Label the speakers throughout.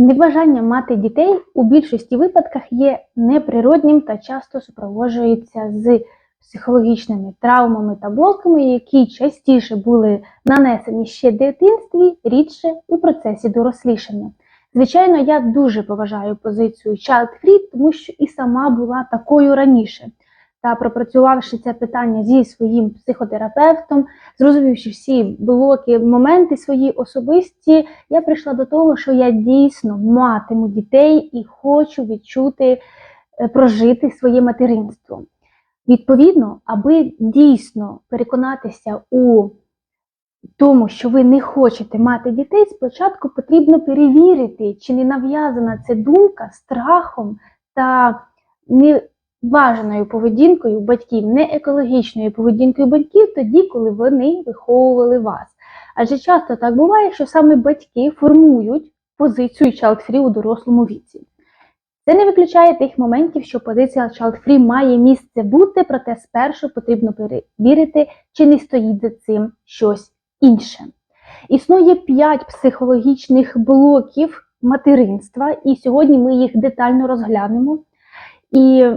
Speaker 1: Небажання мати дітей у більшості випадках є неприроднім та часто супроводжується з психологічними травмами та блоками, які частіше були нанесені ще в дитинстві, рідше у процесі дорослішання. Звичайно, я дуже поважаю позицію Child Free, тому що і сама була такою раніше. Та пропрацювавши це питання зі своїм психотерапевтом, зрозумівши всі блоки, моменти свої особисті, я прийшла до того, що я дійсно матиму дітей і хочу відчути, е, прожити своє материнство. Відповідно, аби дійсно переконатися у тому, що ви не хочете мати дітей, спочатку потрібно перевірити, чи не нав'язана це думка страхом та неважаною поведінкою батьків, не екологічною поведінкою батьків тоді, коли вони виховували вас. Адже часто так буває, що саме батьки формують позицію child-free у дорослому віці. Це не виключає тих моментів, що позиція child-free має місце бути, проте спершу потрібно перевірити, чи не стоїть за цим щось інше. Існує п'ять психологічних блоків материнства, і сьогодні ми їх детально розглянемо. І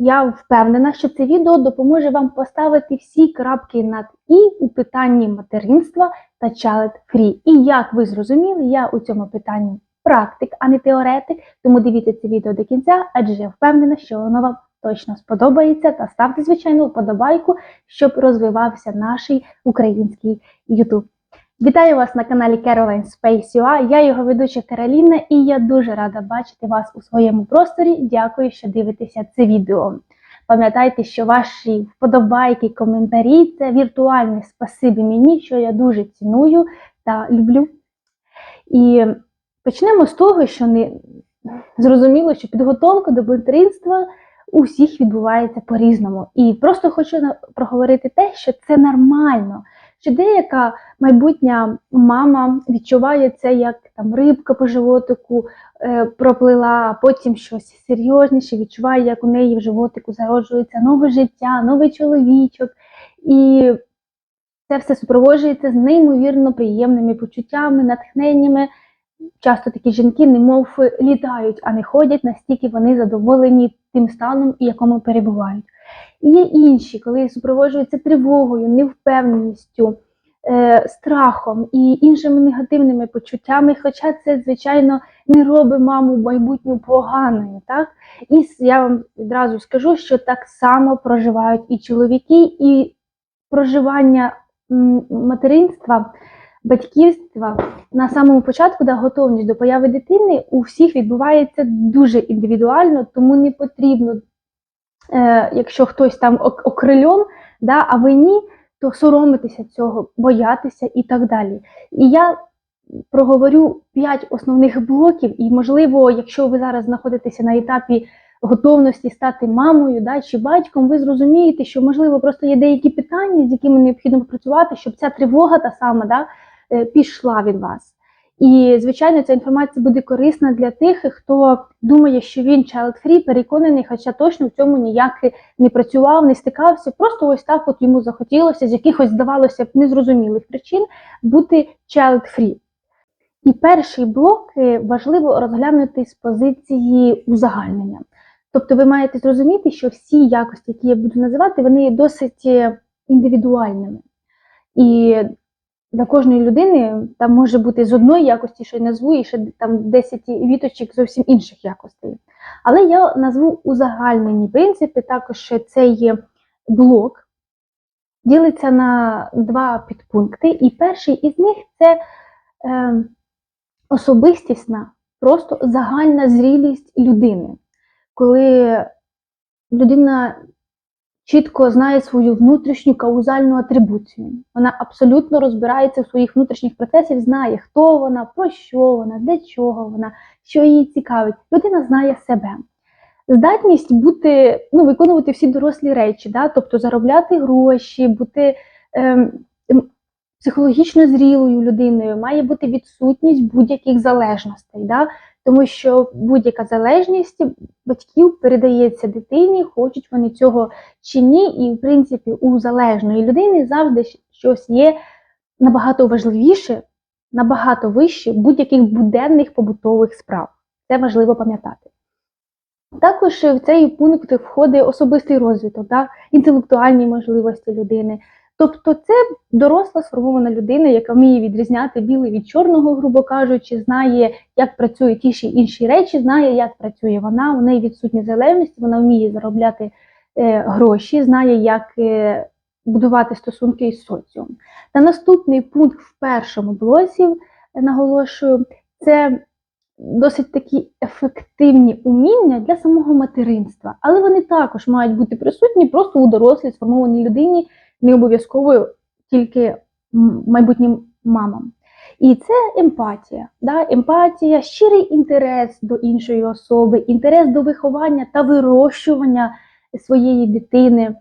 Speaker 1: я впевнена, що це відео допоможе вам поставити всі крапки над і у питанні материнства та child free. І як ви зрозуміли, я у цьому питанні практик, а не теоретик, тому дивіться це відео до кінця, адже я впевнена, що воно вам точно сподобається. Та ставте, звичайно, вподобайку, щоб розвивався наш український YouTube. Вітаю вас на каналі Caroline Space UA. Я його ведуча Кароліна, і я дуже рада бачити вас у своєму просторі. Дякую, що дивитеся це відео. Пам'ятайте, що ваші вподобайки, коментарі це віртуальне спасибі мені, що я дуже ціную та люблю. І почнемо з того, що не зрозуміло, що підготовка до материнства у всіх відбувається по-різному. І просто хочу проговорити те, що це нормально. Що деяка майбутня мама відчуває це як там рибка по животику е, проплила, а потім щось серйозніше, відчуває, як у неї в животику зароджується нове життя, новий чоловічок. І це все супроводжується з неймовірно приємними почуттями, натхненнями. Часто такі жінки, немов літають, а не ходять, настільки вони задоволені тим станом, в якому перебувають. І є інші, коли супроводжуються тривогою, невпевненістю, е, страхом і іншими негативними почуттями, хоча це, звичайно, не робить маму майбутню поганою. Так? І я вам відразу скажу, що так само проживають і чоловіки, і проживання материнства. Батьківства на самому початку да, готовність до появи дитини у всіх відбувається дуже індивідуально, тому не потрібно е, якщо хтось там окрильон, да, а ви ні, то соромитися цього, боятися і так далі. І я проговорю п'ять основних блоків, і, можливо, якщо ви зараз знаходитеся на етапі готовності стати мамою да, чи батьком, ви зрозумієте, що, можливо, просто є деякі питання, з якими необхідно попрацювати, щоб ця тривога та сама да, пішла від вас. І, звичайно, ця інформація буде корисна для тих, хто думає, що він child-free, переконаний, хоча точно в цьому ніяк не працював, не стикався. Просто ось так от йому захотілося з якихось, здавалося б, незрозумілих причин бути child-free. І перший блок е, важливо розглянути з позиції узагальнення. Тобто ви маєте зрозуміти, що всі якості, які я буду називати, вони є досить е, індивідуальними. І для кожної людини там може бути з одної якості, що я назву, і ще там 10 віточок зовсім інших якостей. Але я назву узагальнені принципи, також цей блок ділиться на два підпункти. І перший із них це е, особистісна, просто загальна зрілість людини. Коли людина чітко знає свою внутрішню каузальну атрибуцію. Вона абсолютно розбирається в своїх внутрішніх процесах, знає, хто вона, про що вона, для чого вона, що її цікавить. Людина знає себе. Здатність бути, ну, виконувати всі дорослі речі, да? тобто заробляти гроші, бути ем, психологічно зрілою людиною, має бути відсутність будь-яких залежностей. Да? Тому що будь-яка залежність батьків передається дитині, хочуть вони цього чи ні. І, в принципі, у залежної людини завжди щось є набагато важливіше, набагато вищі будь-яких буденних побутових справ. Це важливо пам'ятати. Також в цей пункт входить особистий розвиток, да? інтелектуальні можливості людини. Тобто це доросла сформована людина, яка вміє відрізняти біле від чорного, грубо кажучи, знає, як працюють ті чи інші речі, знає, як працює вона, у неї відсутні залежності, вона вміє заробляти е, гроші, знає, як е, будувати стосунки із соціумом. Та наступний пункт в першому блоці, е, наголошую, це досить такі ефективні уміння для самого материнства, але вони також мають бути присутні просто у дорослій сформованій людині, не обов'язково тільки майбутнім мамам. І це емпатія, да? емпатія, щирий інтерес до іншої особи, інтерес до виховання та вирощування своєї дитини,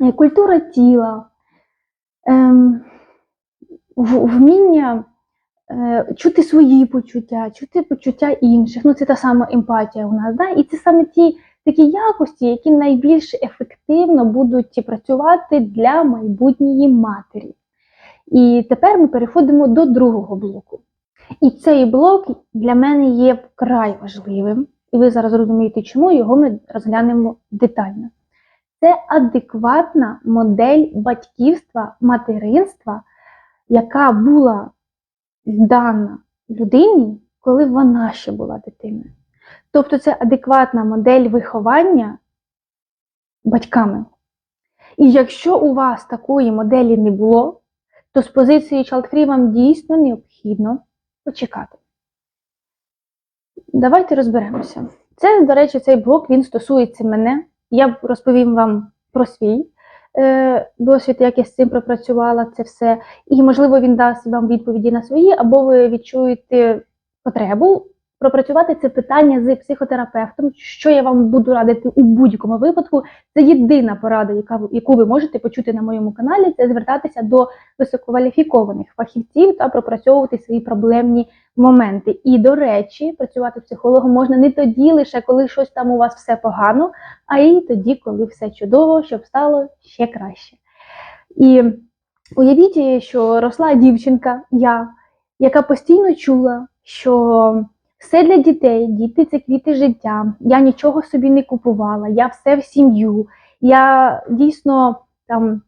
Speaker 1: е, культура тіла, ем, вміння е, чути свої почуття, чути почуття інших. Ну, це та сама емпатія у нас. Да? І це саме ті такі якості, які найбільш ефективно будуть працювати для майбутньої матері. І тепер ми переходимо до другого блоку. І цей блок для мене є вкрай важливим, і ви зараз розумієте, чому його ми розглянемо детально. Це адекватна модель батьківства, материнства, яка була дана людині, коли вона ще була дитиною. Тобто це адекватна модель виховання батьками. І якщо у вас такої моделі не було, то з позиції child-free вам дійсно необхідно почекати. Давайте розберемося. Це, до речі, цей блок він стосується мене. Я розповім вам про свій е, досвід, як я з цим пропрацювала це все. І, можливо, він дасть вам відповіді на свої, або ви відчуєте потребу пропрацювати це питання з психотерапевтом, що я вам буду радити у будь-якому випадку. Це єдина порада, яка яку ви можете почути на моєму каналі, це звертатися до висококваліфікованих фахівців та пропрацьовувати свої проблемні моменти. І, до речі, працювати психологом можна не тоді, лише коли щось там у вас все погано, а й тоді, коли все чудово, щоб стало ще краще. І уявіть, що росла дівчинка, я, яка постійно чула, що все для дітей, діти це квіти життя. Я нічого собі не купувала, я все в сім'ю. Я дійсно там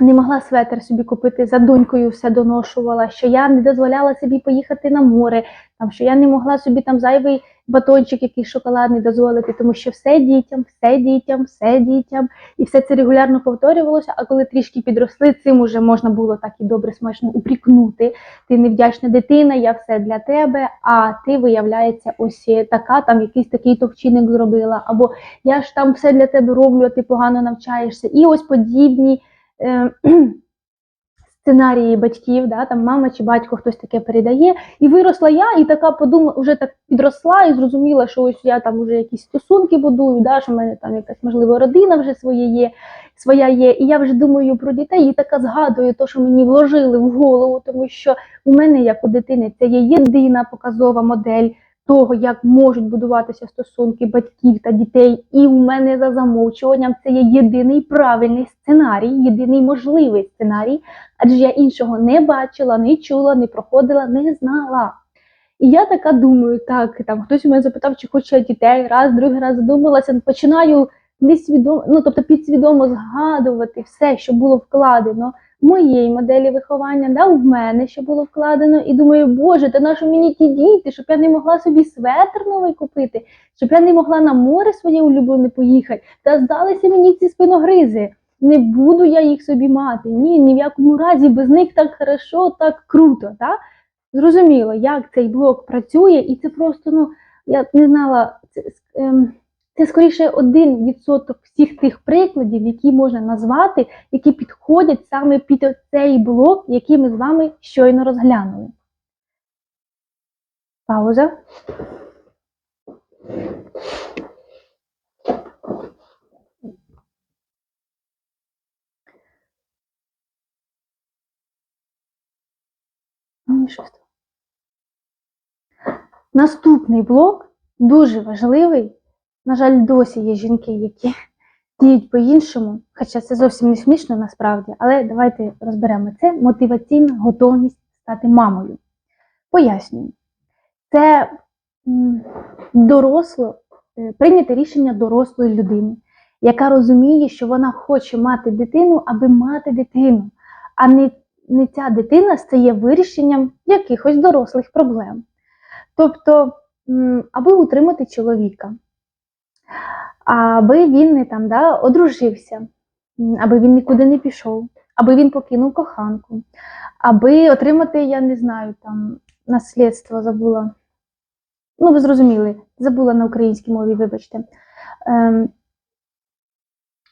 Speaker 1: не могла светр собі купити за донькою, все доношувала, що я не дозволяла собі поїхати на море, там що я не могла собі там зайвий батончик, якийсь шоколадний дозволити, тому що все дітям, все дітям, все дітям, і все це регулярно повторювалося. А коли трішки підросли, цим уже можна було так і добре смачно упрікнути. Ти невдячна дитина, я все для тебе. А ти виявляється, ось така, там якийсь такий то вчинок зробила, або я ж там все для тебе роблю, а ти погано навчаєшся. І ось подібні. Е, Сценарії батьків, да, там мама чи батько хтось таке передає, і виросла я, і така подумала, вже так підросла і зрозуміла, що ось я там вже якісь стосунки будую, да, що в мене там якась можливо родина вже своє є, своя є. І я вже думаю про дітей, і така згадую те, що мені вложили в голову, тому що у мене, як у дитини, це є єдина показова модель того, як можуть будуватися стосунки батьків та дітей. І у мене за замовчуванням це є єдиний правильний сценарій, єдиний можливий сценарій, адже я іншого не бачила, не чула, не проходила, не знала. І я така думаю, так, там хтось у мене запитав, чи хочу я дітей, раз, другий раз задумалася, починаю несвідомо, ну тобто підсвідомо згадувати все, що було вкладено моєї моделі виховання, да, в мене що було вкладено, і думаю, Боже, та нащо мені ті діти, щоб я не могла собі светр новий купити, щоб я не могла на море своє улюблене поїхати, та здалися мені ці спиногризи. Не буду я їх собі мати. Ні, ні в якому разі без них так хорошо, так круто. Так? Зрозуміло, як цей блок працює, і це просто, ну, я не знала, це, ем, це скоріше один відсоток всіх тих прикладів, які можна назвати, які підходять саме під цей блок, який ми з вами щойно розглянули. Пауза. Ну? Наступний блок дуже важливий. На жаль, досі є жінки, які діють по-іншому, хоча це зовсім не смішно насправді, але давайте розберемо це мотиваційна готовність стати мамою. Пояснюю. Це доросло, е, прийняте рішення дорослої людини, яка розуміє, що вона хоче мати дитину, аби мати дитину, а не, не ця дитина стає вирішенням якихось дорослих проблем. Тобто, аби утримати чоловіка, аби він не там да, одружився, аби він нікуди не пішов, аби він покинув коханку, аби отримати, я не знаю, там наслідство забула. Ну, ви зрозуміли, забула на українській мові, вибачте. Ем,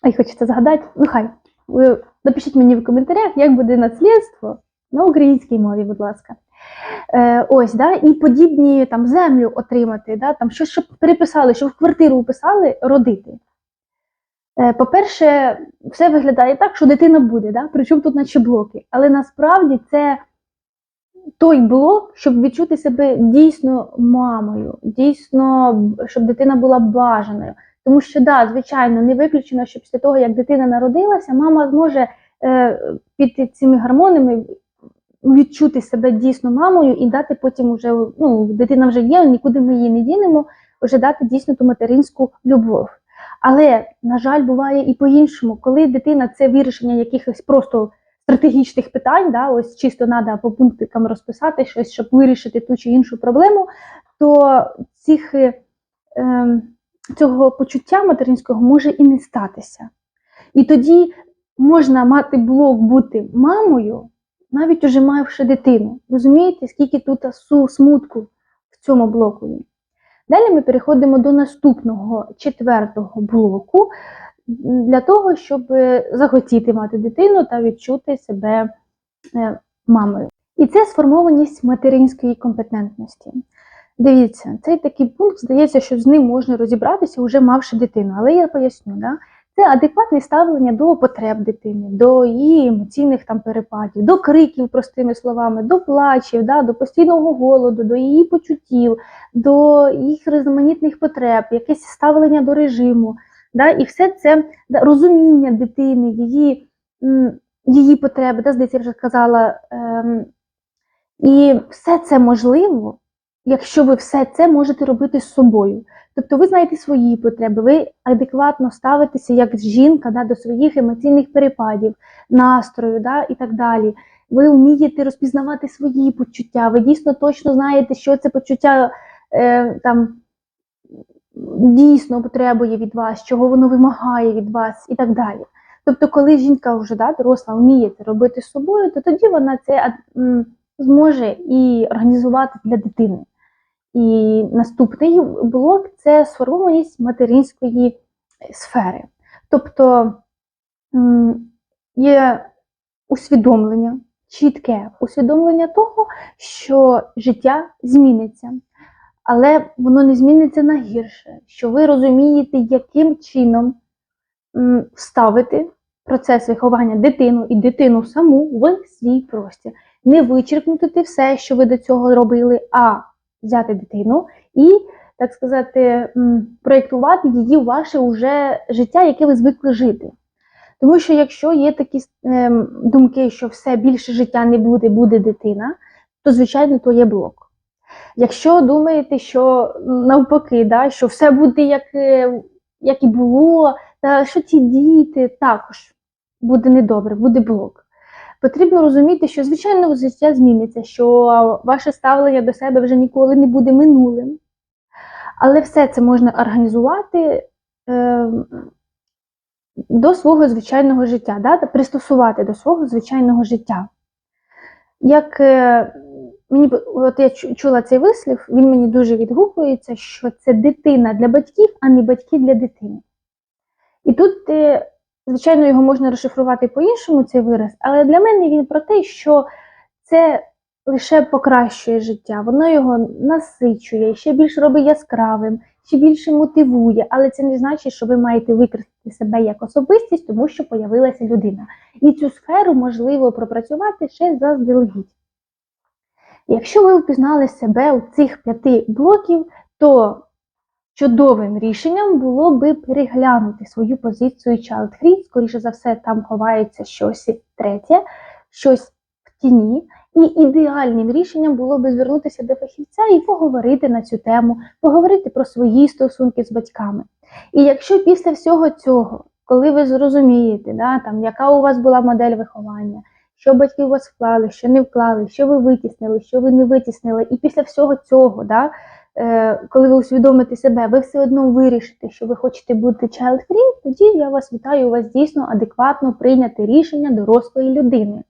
Speaker 1: ай, хочеться згадати. Ну, хай. Ви напишіть мені в коментарях, як буде наслідство на українській мові, будь ласка. Е, ось, да, і подібні там землю отримати, да, там щось, щоб переписали, щоб в квартиру вписали, родити. Е, по-перше, все виглядає так, що дитина буде, да? причому тут наче блоки. Але насправді це той блок, щоб відчути себе дійсно мамою, дійсно, щоб дитина була бажаною. Тому що, да, звичайно, не виключено, що після того, як дитина народилася, мама зможе е, під цими гормонами відчути себе дійсно мамою і дати потім уже, ну, дитина вже є, нікуди ми її не дінемо, вже дати дійсно ту материнську любов. Але, на жаль, буває і по-іншому, коли дитина це вирішення якихось просто стратегічних питань, да, ось чисто треба по пунктикам розписати щось, щоб вирішити ту чи іншу проблему, то цих, е, ем, цього почуття материнського може і не статися. І тоді можна мати блок бути мамою, навіть уже маючи дитину. Розумієте, скільки тут смутку в цьому блоку? Далі ми переходимо до наступного четвертого блоку для того, щоб е, захотіти мати дитину та відчути себе е, мамою. І це сформованість материнської компетентності. Дивіться, цей такий пункт здається, що з ним можна розібратися, вже мавши дитину. Але я поясню, да? Це адекватне ставлення до потреб дитини, до її емоційних там перепадів, до криків, простими словами, до плачів, да? до постійного голоду, до її почуттів, до їх різноманітних потреб, якесь ставлення до режиму. Да? І все це да, розуміння дитини, її, її потреби, да, здається, я вже казала. Ем, і все це можливо, якщо ви все це можете робити з собою. Тобто ви знаєте свої потреби, ви адекватно ставитеся як жінка да, до своїх емоційних перепадів, настрою да, і так далі. Ви вмієте розпізнавати свої почуття, ви дійсно точно знаєте, що це почуття е, там, дійсно потребує від вас, чого воно вимагає від вас і так далі. Тобто, коли жінка вже да, доросла вміє це робити з собою, то тоді вона це зможе і організувати для дитини. І наступний блок це сформованість материнської сфери. Тобто є усвідомлення, чітке усвідомлення того, що життя зміниться, але воно не зміниться на гірше, що ви розумієте, яким чином вставити процес виховання дитину і дитину саму в свій простір. Не вичеркнути все, що ви до цього робили, а взяти дитину і, так сказати, проєктувати її в ваше уже життя, яке ви звикли жити. Тому що якщо є такі ем, думки, що все більше життя не буде, буде дитина, то звичайно то є блок. Якщо думаєте, що навпаки, да, що все буде як, е, як і було, та що ті діти також буде недобре, буде блок. Потрібно розуміти, що звичайно життя зміниться, що ваше ставлення до себе вже ніколи не буде минулим. Але все це можна організувати е, до свого звичайного життя, да? пристосувати до свого звичайного життя. Як е, мені от я чула цей вислів, він мені дуже відгукується, що це дитина для батьків, а не батьки для дитини. І тут, е, звичайно, його можна розшифрувати по-іншому, цей вираз, але для мене він про те, що це лише покращує життя, воно його насичує, ще більше робить яскравим, ще більше мотивує, але це не значить, що ви маєте використати себе як особистість, тому що появилася людина. І цю сферу можливо пропрацювати ще заздалегідь. Якщо ви впізнали себе у цих п'яти блоків, то чудовим рішенням було би переглянути свою позицію Child Free. Скоріше за все, там ховається щось третє, щось в тіні, І ідеальним рішенням було би звернутися до фахівця і поговорити на цю тему, поговорити про свої стосунки з батьками. І якщо після всього цього, коли ви зрозумієте, да, там, яка у вас була модель виховання, що батьки у вас вклали, що не вклали, що ви витіснили, що ви не витіснили, і після всього цього, да, коли ви усвідомите себе, ви все одно вирішите, що ви хочете бути child-free, тоді я вас вітаю, у вас дійсно адекватно прийняти рішення дорослої людини.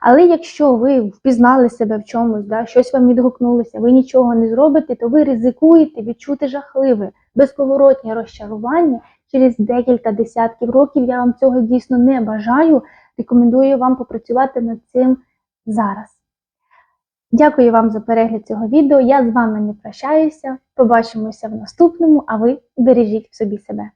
Speaker 1: Але якщо ви впізнали себе в чомусь, да, щось вам відгукнулося, ви нічого не зробите, то ви ризикуєте відчути жахливе, безповоротні розчарування через декілька десятків років. Я вам цього дійсно не бажаю. Рекомендую вам попрацювати над цим зараз. Дякую вам за перегляд цього відео. Я з вами не прощаюся. Побачимося в наступному, а ви бережіть в собі себе.